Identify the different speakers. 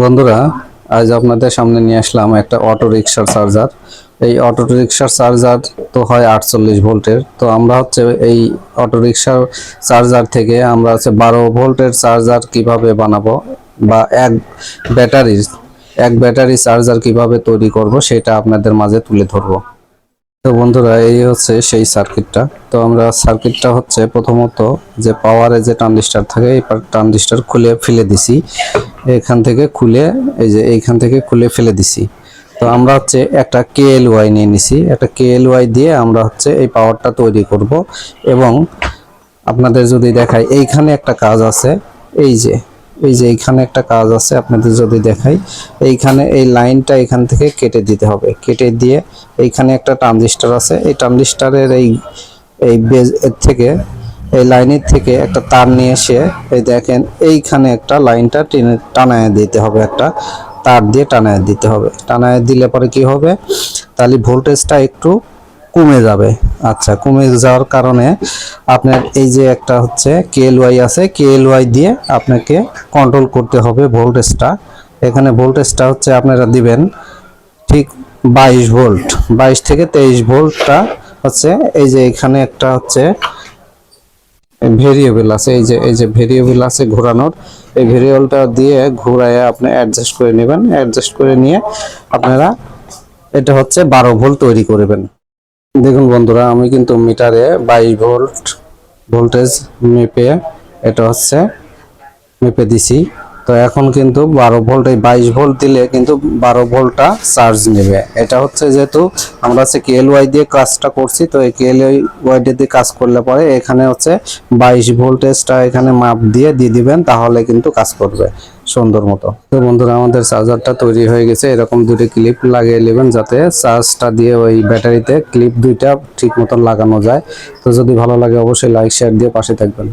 Speaker 1: বন্ধুরা, আজ আপনাদের সামনে নিয়ে আসলাম একটা অটো রিক্সার চার্জার। এই অটো রিক্সার চার্জার তো হয় আটচল্লিশ ভোল্টের। তো আমরা হচ্ছে এই অটো রিক্সার চার্জার থেকে আমরা হচ্ছে বারো ভোল্টের চার্জার কীভাবে বানাবো বা এক ব্যাটারির, এক ব্যাটারি চার্জার কীভাবে তৈরি করব সেটা আপনাদের মাঝে তুলে ধরবো। তো বন্ধুরা, এই হচ্ছে সেই সার্কিটটা তো আমরা সার্কিটটা হচ্ছে প্রথমত যে পাওয়ারে যে ট্রানজিস্টার থাকে, এই ট্রানজিস্টার খুলে ফেলে দিছি। এখান থেকে খুলে, এই যে এইখান থেকে খুলে ফেলে দিছি। তো আমরা হচ্ছে একটা কেএলওয়াই নিয়ে নিছি। একটা কেএলওয়াই দিয়ে আমরা হচ্ছে এই পাওয়ারটা তৈরি করব। এবং আপনাদের যদি দেখাই, এইখানে একটা কাজ আছে, এই যে এই যে এইখানে একটা কাজ আছে, আপনাদের যদি দেখাই, এইখানে এই লাইনটা এখান থেকে কেটে দিতে হবে। কেটে দিয়ে এইখানে একটা ট্রানজিস্টর আছে, এই ট্রানজিস্টরের এই এই বেজ থেকে, এই লাইনের থেকে একটা তার নিয়ে এসে, এই দেখেন, এইখানে একটা লাইনটা টেনে, টানায় দিতে হবে একটা তার দিয়ে টানায় দিতে হবে। টানায় দিলে পরে কি হবে? তাহলে ভোল্টেজটা একটু কমে যাবে। আচ্ছা কমে যাওয়ার কারণে আপনার এই যে একটা হচ্ছে কেএলওয়াই আছে কেএলওয়াই দিয়ে আপনাকে কন্ট্রোল করতে হবে ভোল্টেজটা এখানে ভোল্টেজটা হচ্ছে আপনারা দিবেন ঠিক বাইশ ভোল্ট বাইশ থেকে তেইশ ভোল্টটা হচ্ছে এই যে এখানে একটা হচ্ছে ভেরিয়েবল আছে, এই যে এই যে ভেরিয়েবল আছে ঘোরানোর, এই ভেরিয়েবলটা দিয়ে ঘোরায় আপনি অ্যাডজাস্ট করে নেবেন। অ্যাডজাস্ট করে নিয়ে আপনারা এটা হচ্ছে বারো ভোল্ট তৈরি করবেন দেখুন বন্ধুরা আমি কিন্তু মিটারে বাই ভোল্ট ভোল্টেজ মেপে এটা হচ্ছে মেপে দিছি। তো এখন কিন্তু বারো ভোল্ট, এই বাইশ ভোল্ট দিলে কিন্তু বারো ভোল্টটা চার্জ নেবে। এটা হচ্ছে যেহেতু আমরা হচ্ছে কেএলওয়াই দিয়ে কাজটা করছি, তো এই কেএলওয়াই দিয়ে কাজ করলে পরে এখানে হচ্ছে বাইশ ভোল্টেজটা এখানে মাপ দিয়ে দিয়ে দিবেন, তাহলে কিন্তু কাজ করবে সুন্দর মতো। তো বন্ধুরা, আমাদের চার্জারটা তৈরি হয়ে গেছে, এরকম দুটি ক্লিপ লাগিয়ে নেবেন যাতে চার্জটা দিয়ে ওই ব্যাটারিতে ক্লিপ দুইটা ঠিক মতন লাগানো যায়। তো যদি ভালো লাগে, অবশ্যই লাইক, শেয়ার দিয়ে পাশে থাকবেন।